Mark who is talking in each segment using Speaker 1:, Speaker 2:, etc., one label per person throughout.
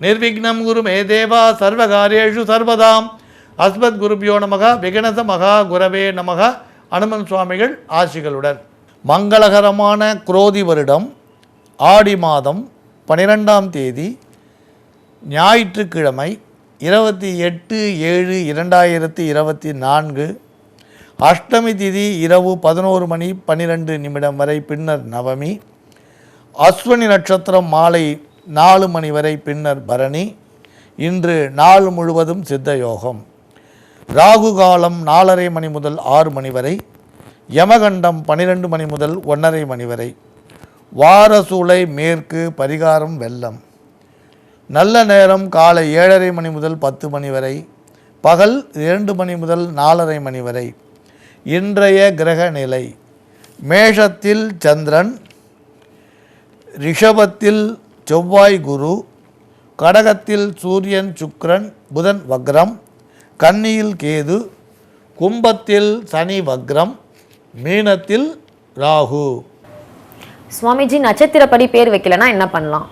Speaker 1: நிர்விக்னம் குரு மே தேவா சர்வகாரியேஷு சர்வதாம். அஸ்மத் குருபியோ நமக விகணச மகா குரவே நமக அனுமன் சுவாமிகள் ஆசிகளுடன். மங்களகரமான குரோதி வருடம் ஆடி மாதம் பனிரெண்டாம் தேதி ஞாயிற்றுக்கிழமை இருபத்தி எட்டு ஏழு இரண்டாயிரத்தி இருபத்தி நான்கு அஷ்டமி திதி இரவு பதினோரு மணி பன்னிரெண்டு நிமிடம் வரை பின்னர் நவமி அஸ்வினி நட்சத்திரம் மாலை நாலு மணி வரை பின்னர் பரணி இன்று நாள் முழுவதும் சித்த யோகம் ராகு காலம் நாலரை மணி முதல் ஆறு மணி வரை யமகண்டம் பனிரெண்டு மணி முதல் ஒன்றரை மணி வரை. வாரசூலை மேற்கு பரிகாரம் வெள்ளம். நல்ல நேரம் காலை ஏழரை மணி முதல் பத்து மணி வரை பகல் இரண்டு மணி முதல் நாலரை மணி வரை. இன்றைய கிரக நிலை மேஷத்தில் சந்திரன் ரிஷபத்தில் செவ்வாய் குரு கடகத்தில் சூரியன் சுக்கிரன் புதன் வக்ரம் கன்னியில் கேது கும்பத்தில் சனி வக்ரம் மீனத்தில் ராகு.
Speaker 2: சுவாமிஜி நட்சத்திரப்படி பேர் வைக்கலனா என்ன பண்ணலாம்?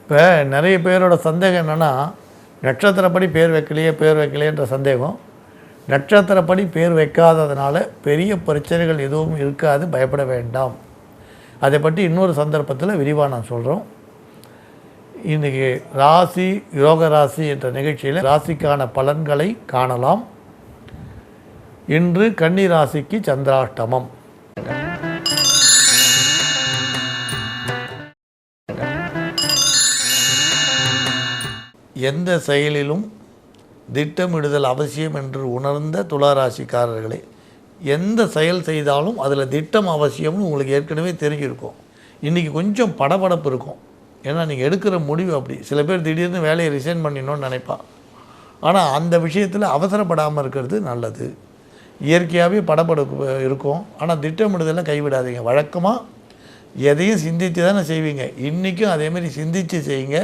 Speaker 1: இப்போ நிறைய பேரோட சந்தேகம் என்னென்னா நட்சத்திரப்படி பேர் வைக்கலையே பேர் வைக்கலையன்ற சந்தேகம். நட்சத்திரப்படி பேர் வைக்காததுனால பெரிய பிரச்சனைகள் எதுவும் இருக்காது பயப்பட வேண்டாம். அதை பற்றி இன்னொரு சந்தர்ப்பத்தில் விரிவாக நான் சொல்கிறோம் இன்றைக்கி ராசி யோக ராசி என்ற நிகழ்ச்சியில் ராசிக்கான பலன்களை காணலாம். இன்று கன்னி ராசிக்கு சந்திராஷ்டமம். எந்த செயலிலும் திட்டமிடுதல் அவசியம் என்று உணர்ந்த துளாராசிக்காரர்களே எந்த செயல் செய்தாலும் அதில் திட்டம் அவசியம்னு உங்களுக்கு ஏற்கனவே தெரிஞ்சிருக்கும். இன்றைக்கி கொஞ்சம் படபடப்பு இருக்கும். ஏன்னா நீங்கள் எடுக்கிற முடிவு அப்படி. சில பேர் திடீர்னு வேலையை ரிசைன் பண்ணினோன்னு நினைப்பான் ஆனால் அந்த விஷயத்தில் அவசரப்படாமல் இருக்கிறது நல்லது. இயற்கையாகவே படபடப்பு இருக்கும். ஆனால் திட்டமிடுதலை கைவிடாதீங்க. வழக்கமாக எதையும் சிந்தித்து தானே செய்வீங்க. இன்றைக்கும் அதேமாதிரி சிந்தித்து செய்யுங்க.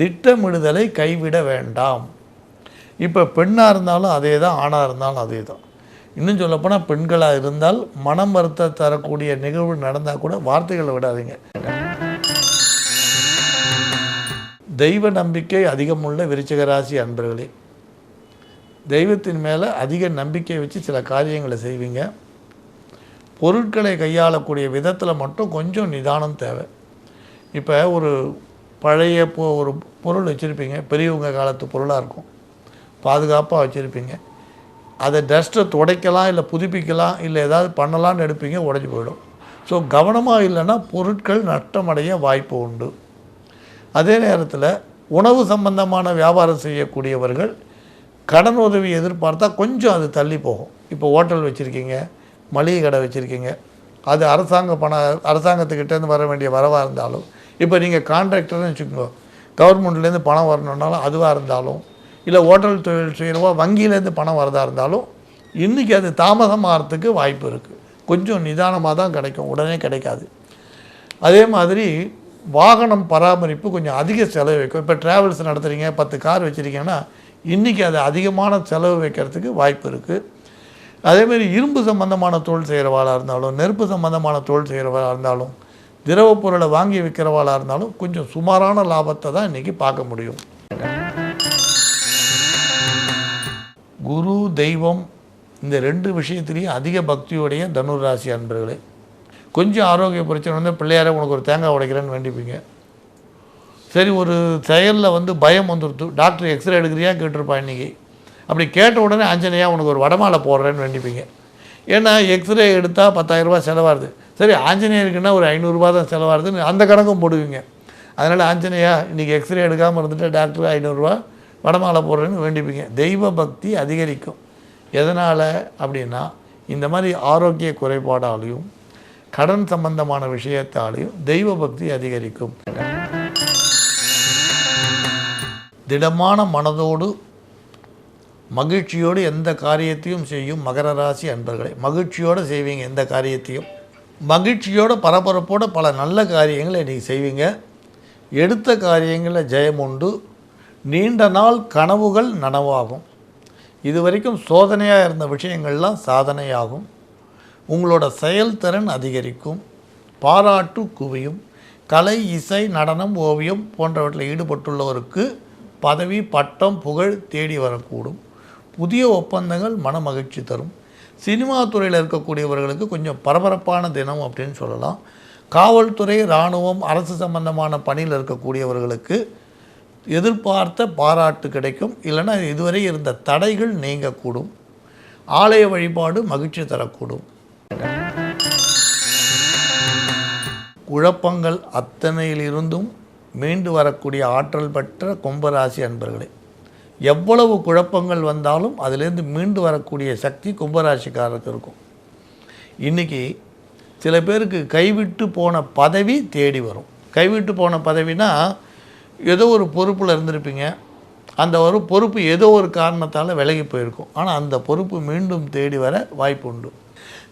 Speaker 1: திட்டமிடுதலை கைவிட வேண்டாம். இப்போ பெண்ணாக இருந்தாலும் அதே தான் ஆணாக இருந்தாலும் அதே தான் இன்னும் சொல்லப்போனால் பெண்களாக இருந்தால் மனம் வருத்த தரக்கூடிய நிகழ்வு நடந்தால் கூட வார்த்தைகளை விடாதீங்க. தெய்வ நம்பிக்கை அதிகமுள்ள விருச்சிக ராசி அன்பர்களே தெய்வத்தின் மேலே அதிக நம்பிக்கை வச்சு சில காரியங்களை செய்வீங்க. பொருட்களை கையாளக்கூடிய விதத்தில் மட்டும் கொஞ்சம் நிதானம் தேவை. இப்போ ஒரு பழைய பொ ஒரு பொருள் வச்சுருப்பீங்க பெரியவங்க காலத்து பொருளாக இருக்கும். பாதுகாப்பாக வச்சுருப்பீங்க. அதை டஸ்ட்டை துடைக்கலாம் இல்லை புதுப்பிக்கலாம் இல்லை ஏதாவது பண்ணலான்னு எடுப்பீங்க உடஞ்சி போயிடும். ஸோ கவனமாக இல்லைன்னா பொருட்கள் நஷ்டமடைய வாய்ப்பு உண்டு. அதே நேரத்தில் உணவு சம்பந்தமான வியாபாரம் செய்யக்கூடியவர்கள் கடன் உதவி எதிர்பார்த்தா கொஞ்சம் அது தள்ளி போகும். இப்போ ஹோட்டல் வச்சுருக்கீங்க மளிகை கடை வச்சுருக்கீங்க அது அரசாங்க பண அரசாங்கத்துக்கிட்டேருந்து வர வேண்டிய வரவாக இருந்தாலும் இப்போ நீங்கள் கான்ட்ராக்டர்னு வச்சுக்கோங்க கவர்மெண்ட்லேருந்து பணம் வரணுன்னாலும் அதுவாக இருந்தாலும் இல்லை ஹோட்டல் தொழில் செய்கிறவா வங்கியிலேருந்து பணம் வரதாக இருந்தாலும் இன்றைக்கி அது தாமதமாகறதுக்கு வாய்ப்பு இருக்குது கொஞ்சம் நிதானமாக தான் கிடைக்கும் உடனே கிடைக்காது. அதே மாதிரி வாகனம் பராமரிப்பு கொஞ்சம் அதிக செலவு வைக்கும். இப்போ ட்ராவல்ஸ் நடத்துகிறீங்க பத்து கார் வச்சுருக்கீங்கன்னா இன்றைக்கி அது அதிகமான செலவு வைக்கிறதுக்கு வாய்ப்பு இருக்குது அதேமாரி இரும்பு சம்பந்தமான தொழில் செய்கிறவாளாக இருந்தாலும் நெருப்பு சம்பந்தமான தொழில் செய்கிறவளாக இருந்தாலும் திரவப் பொருளை வாங்கி விற்கிறவாளாக இருந்தாலும் கொஞ்சம் சுமாரான லாபத்தை தான் இன்றைக்கி பார்க்க முடியும். குரு தெய்வம் இந்த ரெண்டு விஷயத்திலையும் அதிக பக்தியுடைய தனுர் ராசி அன்பர்களே கொஞ்சம் ஆரோக்கிய பிரச்சனை வந்து பிள்ளையார உனக்கு ஒரு தேங்காய் உடைக்கிறேன்னு வேண்டிப்பீங்க. சரி ஒரு செயலில் வந்து பயம் வந்துடுது டாக்டர் எக்ஸ்ரே எடுக்கிறியா? கேட்டிருப்பா இன்றைக்கி அப்படி கேட்ட உடனே ஆஞ்சநேயா உனக்கு ஒரு வடமாலை போடுறேன்னு வேண்டிப்பீங்க. ஏன்னா எக்ஸ்ரே எடுத்தால் பத்தாயிரரூபா செலவாகுது. சரி ஆஞ்சநேயருக்குன்னா ஒரு ஐநூறுரூபா தான் செலவாகுதுன்னு அந்த கணக்கும் போடுவீங்க. அதனால் ஆஞ்சநேயா இன்றைக்கி எக்ஸ்ரே எடுக்காமல் இருந்துட்டு டாக்டர் ஐநூறுரூவா வடமாலை போடுறேன்னு வேண்டிப்பீங்க. தெய்வ பக்தி அதிகரிக்கும். எதனால்? அப்படின்னா இந்த மாதிரி ஆரோக்கிய குறைபாடாலையும் கடன் சம்பந்தமான விஷயத்தாலையும் தெய்வ பக்தி அதிகரிக்கும். திடமான மனதோடு மகிழ்ச்சியோடு எந்த காரியத்தையும் செய்யும் மகர ராசி அன்பர்களை மகிழ்ச்சியோடு செய்வீங்க எந்த காரியத்தையும். மகிழ்ச்சியோட பரபரப்போடு பல நல்ல காரியங்களை நீங்கள் செய்வீங்க. எடுத்த காரியங்களில் ஜெயம் உண்டு. நீண்ட நாள் கனவுகள் நனவாகும். இது வரைக்கும் சோதனையாக இருந்த விஷயங்கள்லாம் சாதனையாகும். உங்களோட செயல்திறன் அதிகரிக்கும். பாராட்டு குவியும். கலை இசை நடனம் ஓவியம் போன்றவற்றில் ஈடுபட்டுள்ளவருக்கு பதவி பட்டம் புகழ் தேடி வரக்கூடும். புதிய ஒப்பந்தங்கள் மன மகிழ்ச்சி தரும். சினிமா துறையில் இருக்கக்கூடியவர்களுக்கு கொஞ்சம் பரபரப்பான தினம் அப்படின்னு சொல்லலாம். காவல்துறை இராணுவம் அரசு சம்பந்தமான பணியில் இருக்கக்கூடியவர்களுக்கு எதிர்பார்த்த பாராட்டு கிடைக்கும். இல்லைன்னா இதுவரை இருந்த தடைகள் நீங்கக்கூடும். ஆலய வழிபாடு மகிழ்ச்சி தரக்கூடும். குழப்பங்கள் அத்தனையிலிருந்தும் மீண்டு வரக்கூடிய ஆற்றல் பெற்ற கும்பராசி அன்பர்களே. எவ்வளவு குழப்பங்கள் வந்தாலும் அதிலேருந்து மீண்டு வரக்கூடிய சக்தி கும்பராசிக்காரருக்கு இருக்கும். இன்றைக்கி சில பேருக்கு கைவிட்டு போன பதவி தேடி வரும். கைவிட்டு போன பதவினா ஏதோ ஒரு பொறுப்பில் இருந்திருப்பீங்க. அந்த ஒரு பொறுப்பு ஏதோ ஒரு காரணத்தால் விலகி போயிருக்கும். ஆனால் அந்த பொறுப்பு மீண்டும் தேடி வர வாய்ப்பு உண்டு.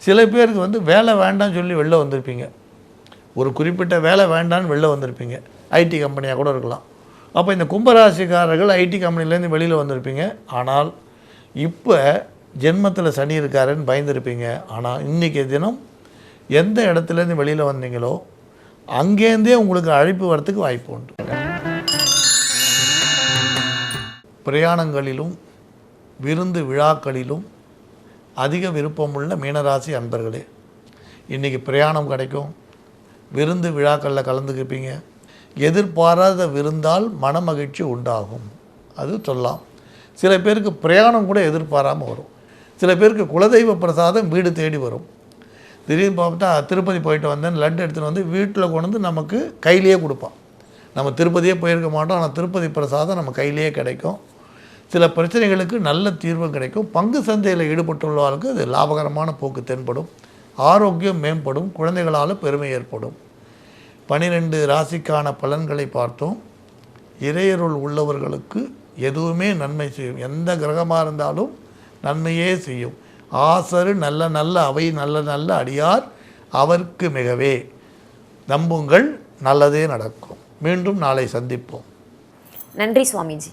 Speaker 1: சில பேருக்கு வந்து வேலை வேண்டாம் சொல்லி வெளில வந்திருப்பீங்க. ஒரு குறிப்பிட்ட வேலை வேண்டான்னு வெளில வந்திருப்பீங்க. ஐடி கம்பெனியாக கூட இருக்கலாம். அப்போ இந்த கும்பராசிக்காரர்கள் ஐடி கம்பெனிலேருந்து வெளியில் வந்திருப்பீங்க. ஆனால் இப்போ ஜென்மத்தில் சனி இருக்காருன்னு பயந்துருப்பீங்க. ஆனால் இன்றைக்கி தினம் எந்த இடத்துலேருந்து வெளியில் வந்தீங்களோ அங்கேருந்தே உங்களுக்கு அழைப்பு வரத்துக்கு வாய்ப்பு உண்டு. பிரயாணங்களிலும் விருந்து விழாக்களிலும் அதிக விருப்பமுள்ள மீனராசி அன்பர்களே இன்றைக்கி பிரயாணம் கிடைக்கும். விருந்து விழாக்களில் கலந்துக்கிப்பீங்க எதிர்பாராத விருந்தால் மனமகிழ்ச்சி உண்டாகும். அது சொல்லலாம். சில பேருக்கு பிரயாணம் கூட எதிர்பாராமல் வரும். சில பேருக்கு குலதெய்வ பிரசாதம் வீடு தேடி வரும். திடீர்னு பார்த்தா திருப்பதி போயிட்டு வந்தேன் லட்டு எடுத்துகிட்டு வந்து வீட்டில் கொண்டு வந்து நமக்கு கையிலேயே கொடுப்பான். நம்ம திருப்பதியே போயிருக்க மாட்டோம் ஆனால் திருப்பதி பிரசாதம் நம்ம கையிலேயே கிடைக்கும். சில பிரச்சனைகளுக்கு நல்ல தீர்வு கிடைக்கும். பங்கு சந்தையில் ஈடுபட்டுள்ளவர்களுக்கு அது லாபகரமான போக்கு தென்படும். ஆரோக்கியம் மேம்படும் குழந்தைகளால் பெருமை ஏற்படும். பனிரெண்டு ராசிக்கான பலன்களை பார்த்தோம். இறையருள் உள்ளவர்களுக்கு எதுவுமே நன்மை செய்யும். எந்த கிரகமாக இருந்தாலும் நன்மையே செய்யும். ஆசரு நல்ல நல்ல அவை நல்ல நல்ல அடியார் அவர்க்கு மிகவே. நம்புங்கள் நல்லதே நடக்கும். மீண்டும் நாளை சந்திப்போம்.
Speaker 2: நன்றி சுவாமிஜி.